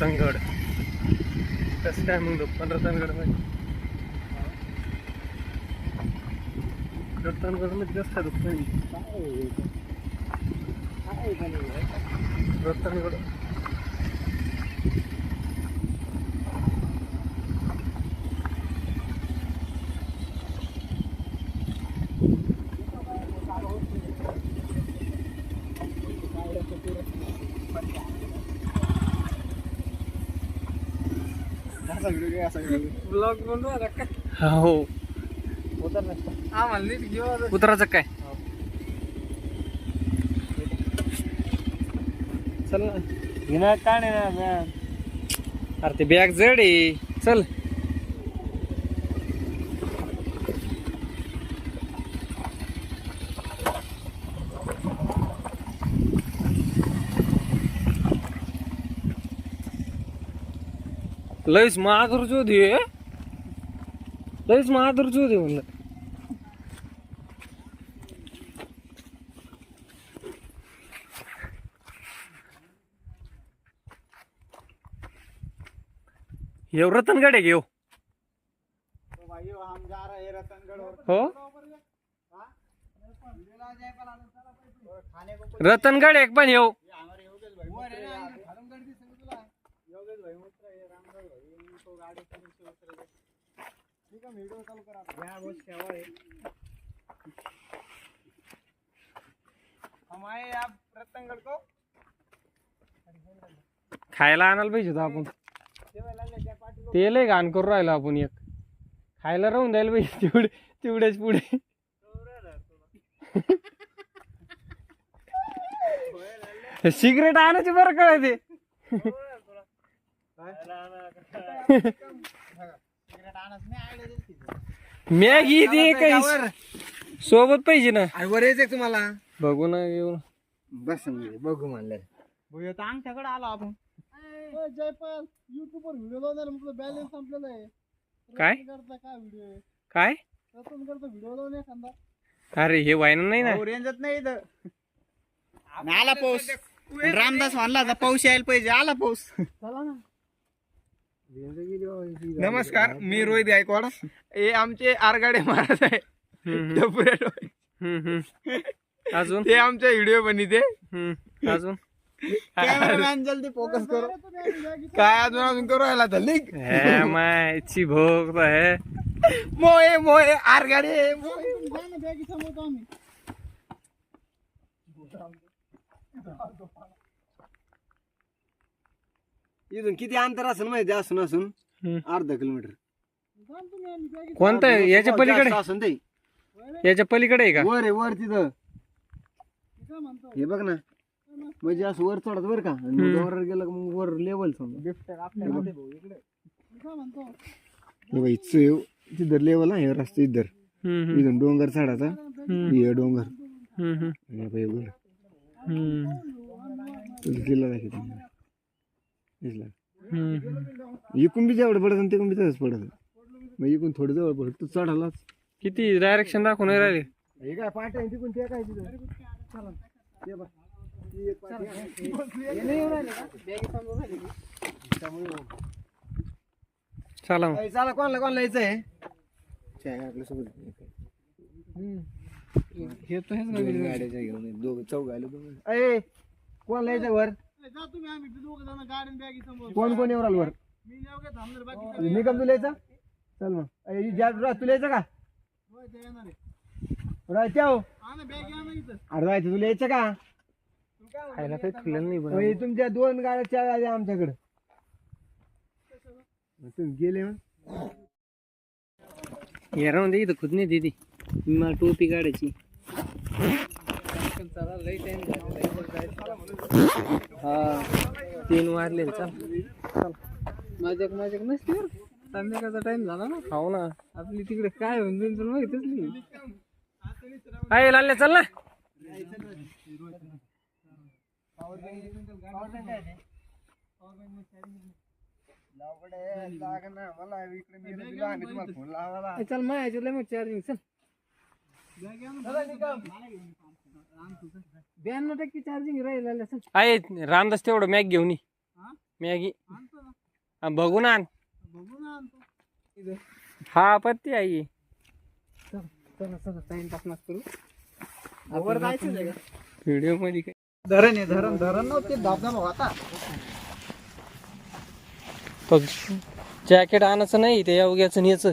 रतनगड. कसं काय मग पण रतनगडमध्ये रतनगडमध्ये जास्त दुःख नाही रतनगड. ब्लॉग बनवू आता काय? हो आम्हाला नीट घेऊ. उतरायचं काय? चल ना. घेणार का नाही ना? अरे ते बॅग जड आहे. चल. लयच महादुर जो दे लयच महादूर जो दे म्हणलं. रतनगड आहे घेऊ हो, रतनगड एक पण येऊ. ठीक चालू करा सेवा है हम आए आप रतनगढ़ को खायला आणायला पाहिजे होतं आपण. तेल आहे घाण करू राहिलो आपण एक. खायला राहून द्यायला पाहिजे तेवढे तेवढ्याच पुढे. सिगरेट आणायचे बरं कळते सिगरेट आणत नाही आयडिया दिली तिथे. मॅगी ते काही सोबत पाहिजे ना. वर यायचंय तुम्हाला? बघू ना येऊ बस बघू म्हणलं भूया तर अंगठ्याकडे आलो आपण. जयपाल युट्यूब वर व्हिडिओ लावणार म्हटलं बॅलन्स संपलेला आहे. काय? रतनगडचा काय व्हिडिओ काय? रतनगडचा व्हिडिओ लावून एखादा. अरे हे व्हायना नाही ना. रेंजत नाही इथं. आला पाऊस. रामदास म्हणला पाऊस यायला पाहिजे. आला पाऊस. चला ना. नमस्कार मी रोहित गायकवाड. हे आमचे आरगाडे महाराज आहे डोळे. हम्म. अजून? ते आमच्या व्हिडिओ बनिते. हम्म, अजून? कॅमेरामॅन जल्दी फोकस करो. काय अजून अजून करू राहिला तर लिंक हे मायची भोग तो है. मोये मोये आरगाडे. मोये इथून किती अंतर असेल माहिती असून असून हम्म. अर्धा किलोमीटर. कोणतं आहे? याच्या पलीकडे? असून ते. याच्या पलीकडे आहे का? वर आहे वर तिथं. हे बघ ना. म्हणजे असं वर चढत बर का? आणि वर गेलं का मग वर लेवल समजा. हे बाई तिथं लेवल आहे रस्ता इधर. हम्म, हम्म, इथून डोंगर चढायचा. हम्म, हे डोंगर. हम्म, हम्म, हे हम्म, किल्ला दाखवतो. दिसला. इकून बी जेवढं पडत आणि तिकून बी तसंच पडत मग इकून थोडं जवळ पडत तू चढालाच किती डायरेक्शन दाखवून नाही राहिले हे काय पाठ आहे तिकून ते काय तिथं चला ते बघ. ती एक पाटी आहे. हे नाही येऊन राहिले का? बॅगी समोर राहिली की. त्यामुळे येऊन. चला मग. अय, चला कोणाला कोणाला यायचं आहे दोघं कोण कोण येऊ राहिलं वर? निकम तुला यायचा चल मग. अय, जा- रा- तुला यायचं का? राहत्या हो. अरे राहायचं तुला यायचं का? खायला काही नाही होय, तुमच्या दोन गाड्या चार आमच्याकडे. तुम्ही गेले मग. हे राहून दे इथं खुद नाही दिदी. मला टोपी काढायची. हा तीन वाजले चल. माझ्याक माझ्याक नसते. संध्याकाळचा टाइम झाला ना. हो ना. आपली तिकडे काय होऊन जाईल तुला माहितच नाही आहे लाल्या चल ना. चल माझ्या मग चार्जिंग चल. ब्याण्णव टक्के चार्जिंग राहील आहे रामदास तेवढं मॅग घेऊन ये. मॅगी. बघून आण. हा पत्ती आहे. व्हिडिओमध्ये काय? धरण आहे धरण धरण नव्हते धबधबा होता तो जॅकेट आणायचं नाही ते अवघ्याचं न्यायचं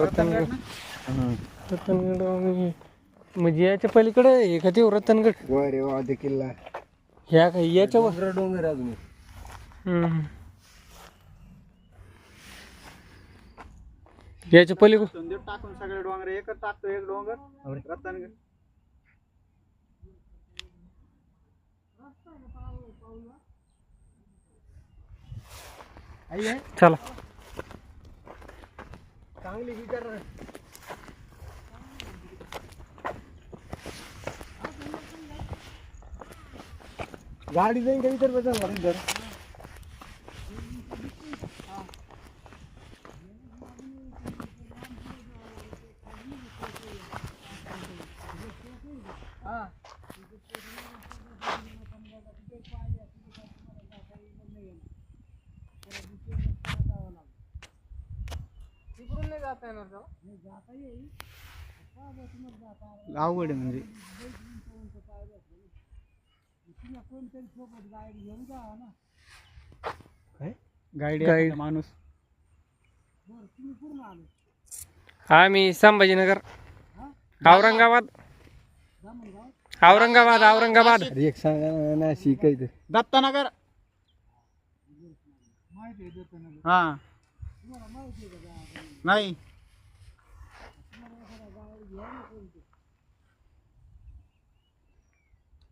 रतनगड. रतनगड आणि- म्हणजे याच्या पलीकडे आहे का ते रतनगड? वर वाद किल्ला. ह्या काय याच्यावर डोंगर डोंगर अजून हम्म. याच्या पलीकडे संदीप टाकून सगळे डोंगर एकच टाकतो एक डोंगर रत्नागिरी आई आहे चला. चांगली विचार गाडी जाईन का विचार बसा तिकडून जाता येणार त्याला अवघड आहे म्हणजे. Guide. माणूस. आम्ही संभाजीनगर. औरंगाबाद. औरंगाबाद औरंगाबाद. एक सांगा ना शिकायचं. दत्तनगर. हा. नाही.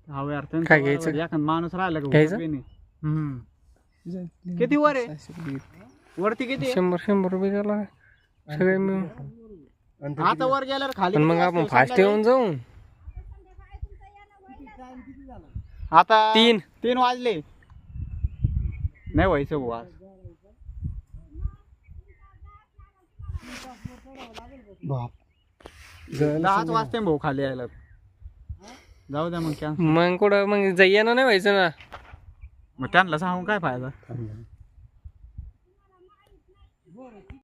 हा यार त्यांचं काय घ्यायचं? एखादा माणूस राहिला का घ्यायचं? उभा बी नाही. किती वर आहे? वरती किती आहे? शंभर शंभर रुपये झाला सगळे मिळून. आता वर गेल्यावर खाली पण मग किती आपण वाजता फास्ट येऊन जाऊ. आता तीन. तीन वाजले. नाही व्हायचं भाऊ आज दहाच वाजते भाऊ खाली यायला. जाऊ द्या मग क्या मग कुठं मग येणं नाही व्हायचं ना? मग त्यांना सांगून काय फायदा?